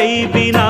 கைவினா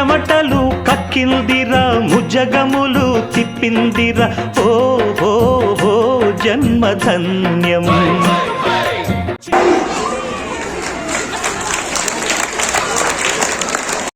చెమటలు కక్కిందిరా ముజగములు తిప్పిందిరా. ఓ ఓ ఓ జన్మధన్యం.